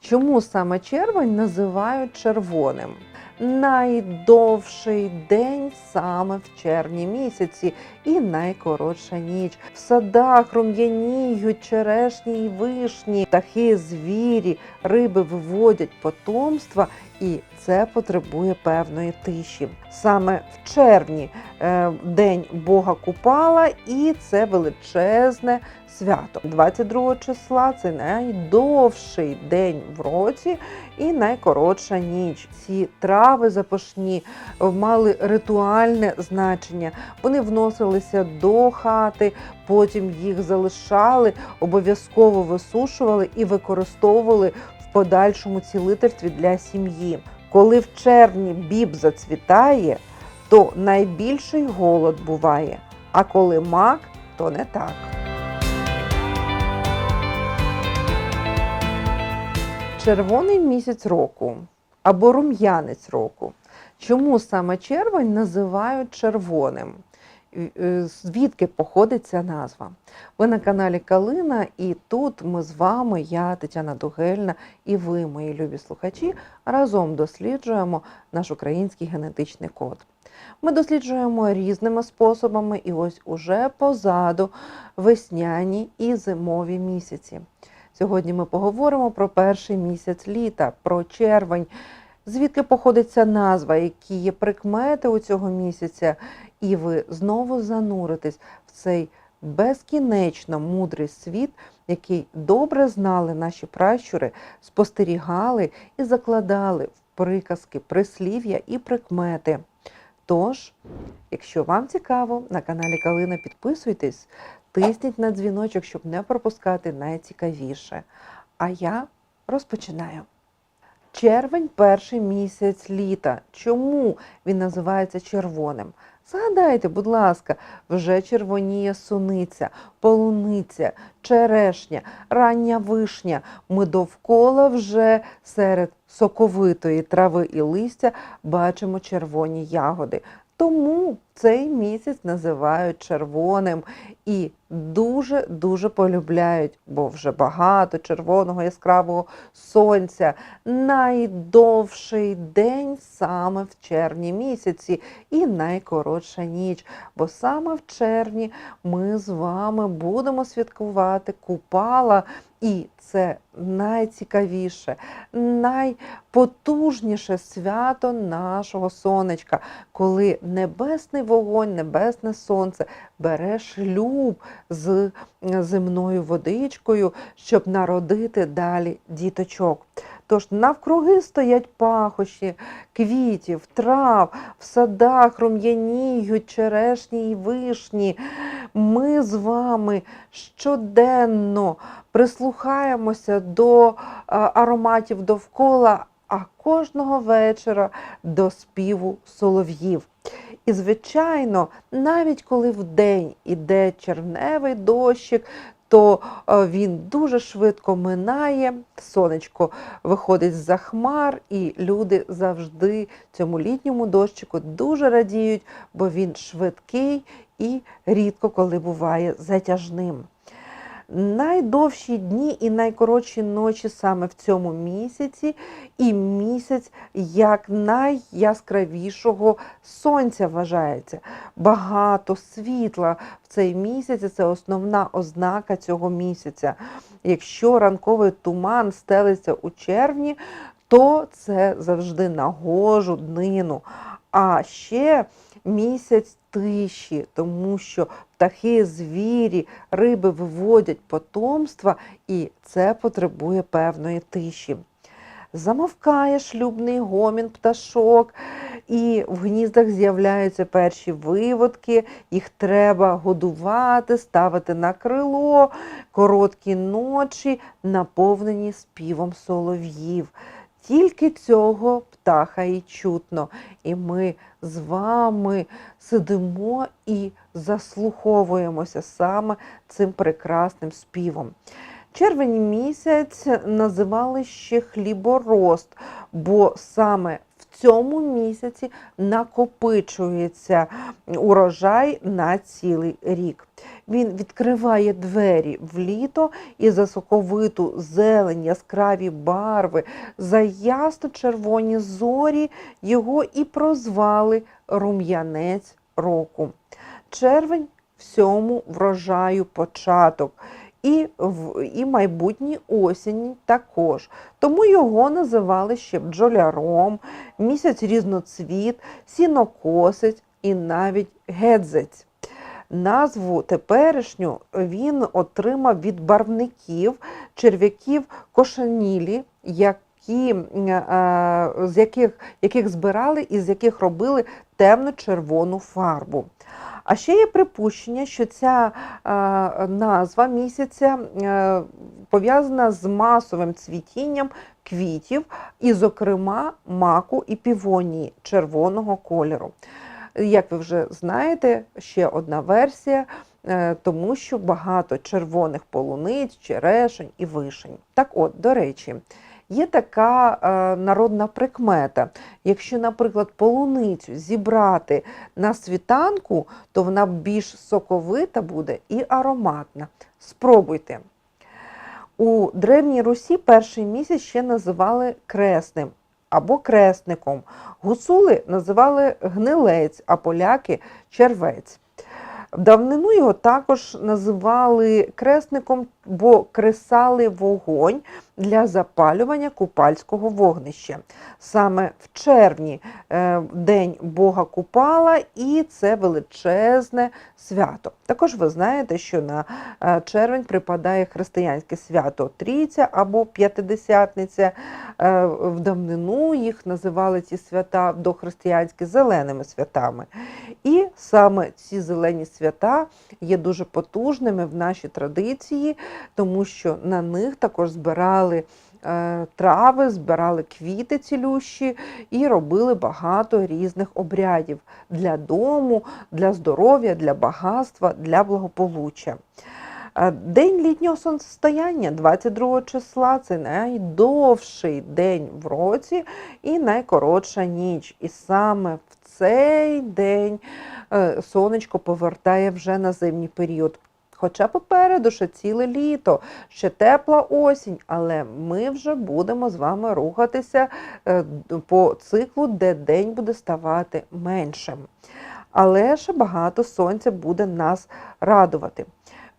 Чому саме червень називають червоним? Найдовший день саме в червні місяці і найкоротша ніч. В садах рум'яніють черешні й вишні, птахи, звірі, риби виводять потомства, і це потребує певної тиші. Саме в червні е, день Бога Купала, і це величезне свято. 22 числа це найдовший день в році і найкоротша ніч. Ці трави запашні мали ритуальне значення. Вони вносилися до хати, потім їх залишали, обов'язково висушували і використовували подальшому цілительстві для сім'ї. Коли в червні біб зацвітає, то найбільший голод буває. А коли мак, то не так. Червоний місяць року або рум'янець року. Чому саме червень називають червоним? Е, Звідки походить ця назва? Ви на каналі Калина, і тут ми з вами, я, Тетяна Дугельна, і ви, мої любі слухачі, разом досліджуємо наш український генетичний код. Ми досліджуємо різними способами, і ось уже позаду весняні і зимові місяці. Сьогодні ми поговоримо про перший місяць літа, про червень, звідки походить ця назва, які є прикмети у цього місяця, і ви знову зануритесь в цей безкінечно мудрий світ, який добре знали наші пращури, спостерігали і закладали в приказки, прислів'я і прикмети. Тож, якщо вам цікаво, на каналі Калина підписуйтесь, тисніть на дзвіночок, щоб не пропускати найцікавіше. А я розпочинаю. Червень перший місяць літа. Чому він називається червоним? Згадайте, будь ласка, вже червоніє суниця, полуниця, черешня, рання вишня. Ми довкола вже серед соковитої трави і листя бачимо червоні ягоди. Тому цей місяць називають червоним і дуже-дуже полюбляють, бо вже багато червоного яскравого сонця. Найдовший день саме в червні місяці і найкоротша ніч. Бо саме в червні ми з вами будемо святкувати Купала. І це найцікавіше, найпотужніше свято нашого сонечка, коли небесний вогонь, небесне сонце бере шлюб з земною водичкою, щоб народити далі діточок. Тож навкруги стоять пахощі квітів, трав, в садах рум'яніють черешні й вишні. Ми з вами щоденно прислухаємося до ароматів довкола, кожного вечора до співу солов'їв. І, звичайно, навіть коли вдень іде червневий дощик, то він дуже швидко минає, сонечко виходить з-за хмар, і люди завжди цьому літньому дощику дуже радіють, бо він швидкий і рідко коли буває затяжним. Найдовші дні і найкоротші ночі саме в цьому місяці, і місяць як найяскравішого сонця вважається. Багато світла в цей місяць це основна ознака цього місяця. Якщо ранковий туман стелиться у червні, то це завжди нагожу днину. А ще місяць тиші, тому що птахи, звірі, риби виводять потомства, і це потребує певної тиші. Замовкає шлюбний гомін пташок, і в гніздах з'являються перші виводки, їх треба годувати, ставити на крило, короткі ночі, наповнені співом солов'їв. Тільки цього птаха і чутно. І ми з вами сидимо і заслуховуємося саме цим прекрасним співом. Червень місяць називали ще хліборост, бо саме цьому місяці накопичується урожай на цілий рік. Він відкриває двері в літо і за соковиту зелень, яскраві барви, за ясно-червоні зорі його і прозвали рум'янець року. Червень всьому врожаю початок. І, в, і майбутній осінь також. Тому його називали ще бджоляром, місяць різноцвіт, сінокосець і навіть гедзець. Назву теперішню він отримав від барвників черв'яків кошанілі, які, е, з яких, яких збирали і з яких робили темно-червону фарбу. А ще є припущення, що ця е, назва місяця е, пов'язана з масовим цвітінням квітів, і, зокрема, маку і півонії червоного кольору. Як ви вже знаєте, ще одна версія, е, тому що багато червоних полуниць, черешень і вишень. Так от, до речі, є така е, народна прикмета. Якщо, наприклад, полуницю зібрати на світанку, то вона більш соковита буде і ароматна. Спробуйте. У Древній Русі перший місяць ще називали кресним або кресником. Гуцули називали гнилець, а поляки червець. В давнину його також називали кресником, бо кресали вогонь для запалювання купальського вогнища. Саме в червні е, день Бога Купала, і це величезне свято. Також ви знаєте, що на е, червень припадає християнське свято Трійця або П'ятидесятниця. Е, В давнину їх називали ці свята дохристиянські зеленими святами. І саме ці зелені свята є дуже потужними в нашій традиції, тому що на них також збирали е, трави, збирали квіти цілющі і робили багато різних обрядів для дому, для здоров'я, для багатства, для благополуччя. Е, День літнього сонцестояння 22 числа це найдовший день в році і найкоротша ніч. І саме в цей день е, сонечко повертає вже на зимній період. Хоча попереду ще ціле літо, ще тепла осінь, але ми вже будемо з вами рухатися е, по циклу, де день буде ставати меншим. Але ще багато сонця буде нас радувати.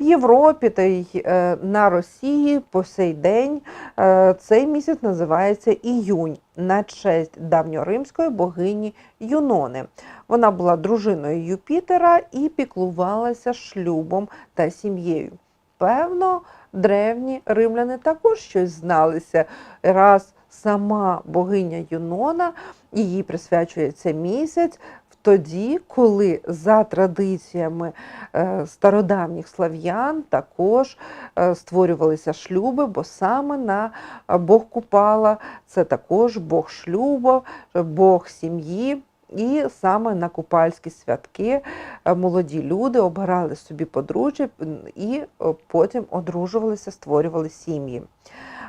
В Європі та й е, на Росії по сей день е, цей місяць називається іюнь на честь давньоримської богині Юнони. Вона була дружиною Юпітера і піклувалася шлюбом та сім'єю. Певно, древні римляни також щось зналися, раз сама богиня Юнона, її присвячується місяць, тоді, коли за традиціями е, стародавніх слав'ян також е, створювалися шлюби, бо саме на Бог Купала це також Бог шлюбу, Бог сім'ї. І саме на купальські святки е, молоді люди обирали собі подружжя і потім одружувалися, створювали сім'ї.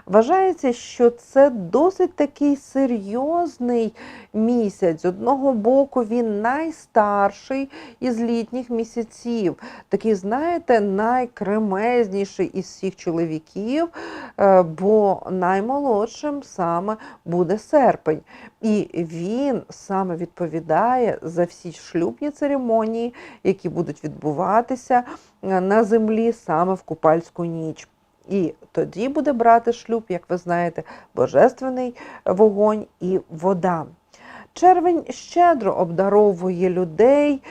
Вважається, що це досить такий серйозний місяць. З одного боку, він найстарший із літніх місяців, такий, знаєте, найкремезніший із всіх чоловіків, е, бо наймолодшим саме буде серпень. І він саме відповідає за всі шлюбні церемонії, які будуть відбуватися е, на землі саме в купальську ніч. І тоді буде брати шлюб, як ви знаєте, божественний вогонь і вода. Червень щедро обдаровує людей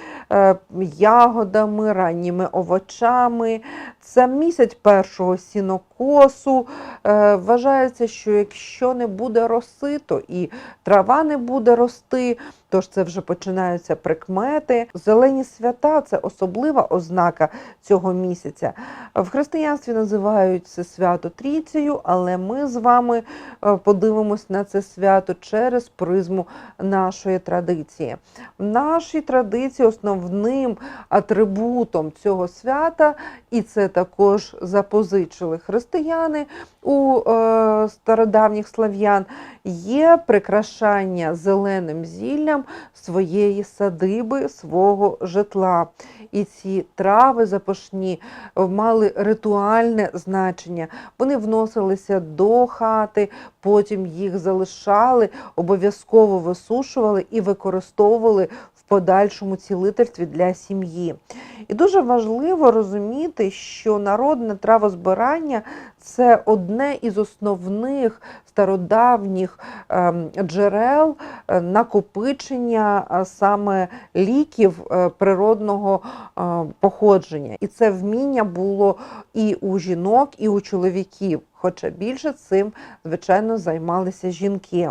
ягодами, ранніми овочами. Це місяць першого сінокосу. Е, Вважається, що якщо не буде роси, то і трава не буде рости, тож це вже починаються прикмети. Зелені свята це особлива ознака цього місяця. В християнстві називають це свято Трійцею, але ми з вами е, подивимось на це свято через призму нашої традиції. В нашій традиції основ основним атрибутом цього свята, і це також запозичили християни у е, стародавніх слав'ян, є прикрашання зеленим зіллям своєї садиби, свого житла. І ці трави запашні мали ритуальне значення. Вони вносилися до хати, потім їх залишали, обов'язково висушували і використовували подальшому цілительстві для сім'ї. І дуже важливо розуміти, що народне травозбирання це одне із основних стародавніх ем, джерел е, накопичення саме ліків е, природного е, походження. І це вміння було і у жінок, і у чоловіків. Хоча більше цим, звичайно, займалися жінки.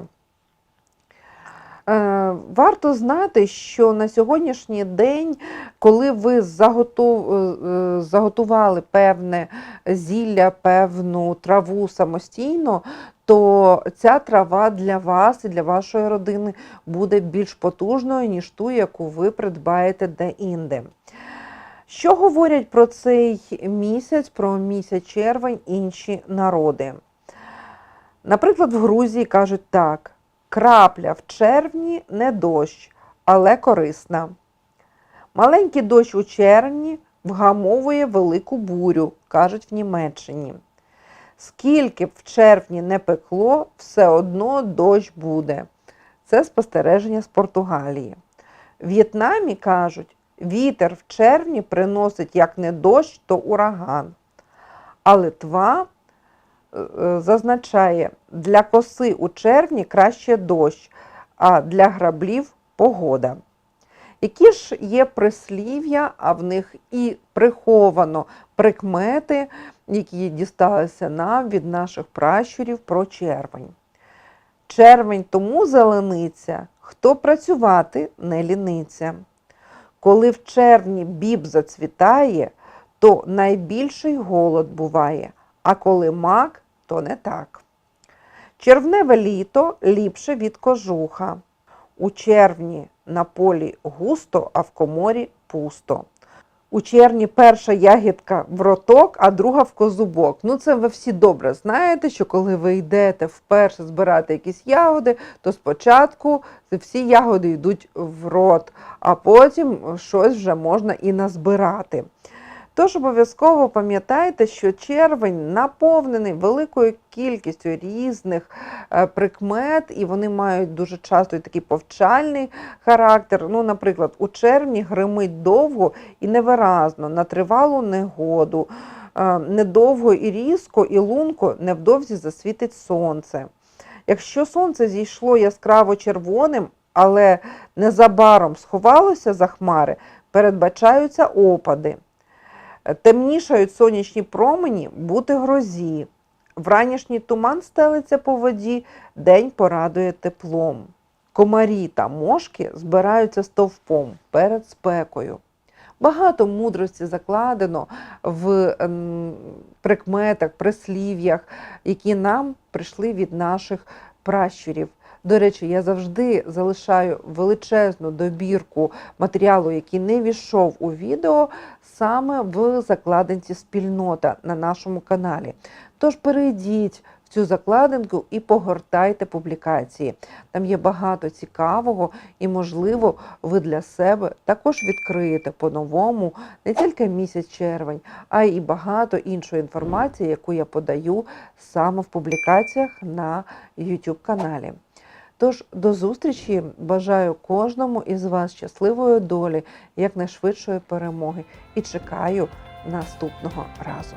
Варто знати, що на сьогоднішній день, коли ви е, е, заготували певне зілля, певну траву самостійно, то ця трава для вас і для вашої родини буде більш потужною, ніж ту, яку ви придбаєте де-інде. Що говорять про цей місяць, про місяць червень інші народи? Наприклад, в Грузії кажуть так: крапля в червні не дощ, але корисна. Маленький дощ у червні вгамовує велику бурю, кажуть в Німеччині. Скільки б в червні не пекло, все одно дощ буде. Це спостереження з Португалії. В В'єтнамі кажуть, вітер в червні приносить як не дощ, то ураган. А Литва зазначає, для коси у червні краще дощ, а для граблів погода. Які ж є прислів'я, а в них і приховано прикмети, які дісталися нам від наших пращурів про червень. Червень тому зелениця, хто працювати не ліниться. Коли в червні біб зацвітає, то найбільший голод буває, а коли мак, то не так. Червневе літо ліпше від кожуха. У червні на полі густо, а в коморі пусто. У червні перша ягідка в роток, а друга в козубок. Ну, це ви всі добре знаєте, що коли ви йдете вперше збирати якісь ягоди, то спочатку всі ягоди йдуть в рот, а потім щось вже можна і назбирати. Тож обов'язково пам'ятайте, що червень наповнений великою кількістю різних е, прикмет, і вони мають дуже часто і такий повчальний характер. Ну, Наприклад, у червні гримить довго і невиразно, на тривалу негоду, е, недовго і різко, і лунко невдовзі засвітить сонце. Якщо сонце зійшло яскраво червоним, але незабаром сховалося за хмари, передбачаються опади. Темнішають сонячні промені бути грозі. Вранішній туман стелиться по воді, день порадує теплом. Комарі та мошки збираються стовпом перед спекою. Багато мудрості закладено в ем, прикметах, прислів'ях, які нам прийшли від наших пращурів. До речі, я завжди залишаю величезну добірку матеріалу, який не війшов у відео, саме в закладинці спільнота на нашому каналі. Тож перейдіть в цю закладинку і погортайте публікації. Там є багато цікавого, і, можливо, ви для себе також відкриєте по-новому не тільки місяць червень, а й багато іншої інформації, яку я подаю саме в публікаціях на YouTube каналі. Тож до зустрічі бажаю кожному із вас щасливої долі, якнайшвидшої перемоги і чекаю наступного разу.